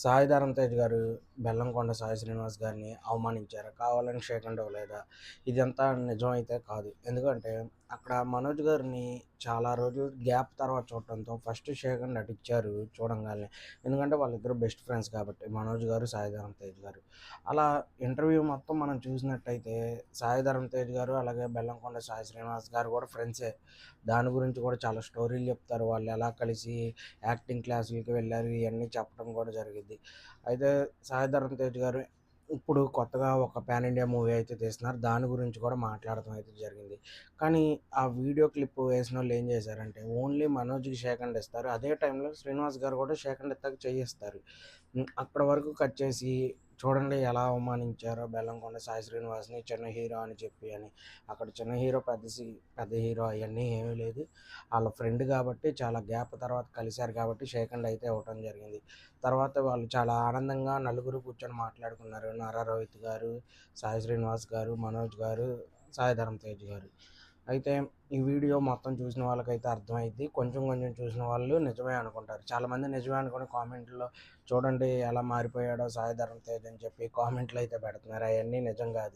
సాయి ధరమ్ తేజ్ గారు బెల్లంకొండ సాయి శ్రీనివాస్ గారిని అవమానించారు? కావాలని షేక్ హ్యాండ్ ఇదంతా నిజం అయితే కాదు. ఎందుకంటే అక్కడ మనోజ్ గారిని చాలా రోజులు గ్యాప్ తర్వాత చూడటంతో ఫస్ట్ షేక్ హ్యాండ్ చూడంగానే. ఎందుకంటే వాళ్ళిద్దరు బెస్ట్ ఫ్రెండ్స్ కాబట్టి మనోజ్ గారు సాయిధరం తేజ్ గారు. అలా ఇంటర్వ్యూ మొత్తం మనం చూసినట్టయితే సాయిధరం తేజ్ గారు అలాగే బెల్లంకొండ సాయి శ్రీనివాస్ గారు కూడా ఫ్రెండ్సే. దాని గురించి కూడా చాలా స్టోరీలు చెప్తారు. వాళ్ళు ఎలా కలిసి యాక్టింగ్ క్లాసులకి వెళ్ళారు ఇవన్నీ చెప్పడం కూడా జరిగింది అయితే సాయి ధరమ్ తేజ్ గారు ఇప్పుడు కొత్తగా ఒక పాన్ ఇండియా మూవీ అయితే తీస్తున్నారు. దాని గురించి కూడా మాట్లాడటం అయితే జరిగింది. కానీ ఆ వీడియో క్లిప్ వేసిన వాళ్ళు ఏం చేశారంటే ఓన్లీ మనోజ్కి షేక్ ఇస్తారు. అదే టైంలో శ్రీనివాస్ గారు కూడా షేక్ ఇస్తాక చేయిస్తారు. అక్కడ వరకు కట్ చేసి చూడండి ఎలా అవమానించారో బెల్లంకొండ సాయి శ్రీనివాస్ని చిన్న హీరో అని చెప్పి అని. అక్కడ చిన్న హీరో పెద్ద పెద్ద హీరో అవన్నీ ఏమీ లేదు. వాళ్ళ ఫ్రెండ్ కాబట్టి చాలా గ్యాప్ తర్వాత కలిశారు కాబట్టి షేక్ హ్యాండ్ అయితే ఇవ్వటం జరిగింది. తర్వాత వాళ్ళు చాలా ఆనందంగా నలుగురు కూర్చొని మాట్లాడుకున్నారు. నారా రోహిత్ గారు సాయి శ్రీనివాస్ గారు మనోజ్ గారు సాయి ధరమ్ తేజ్ గారు. అయితే ఈ వీడియో మొత్తం చూసిన వాళ్ళకైతే అర్థమైంది కొంచెం కొంచెం చూసిన వాళ్ళు నిజమే అనుకుంటారు. చాలామంది నిజమే అనుకుని కామెంట్లో చూడండి ఎలా మారిపోయాడో సాయి తేజ్ అని చెప్పి కామెంట్లు అయితే పెడుతున్నారు. అవన్నీ నిజం కాదు.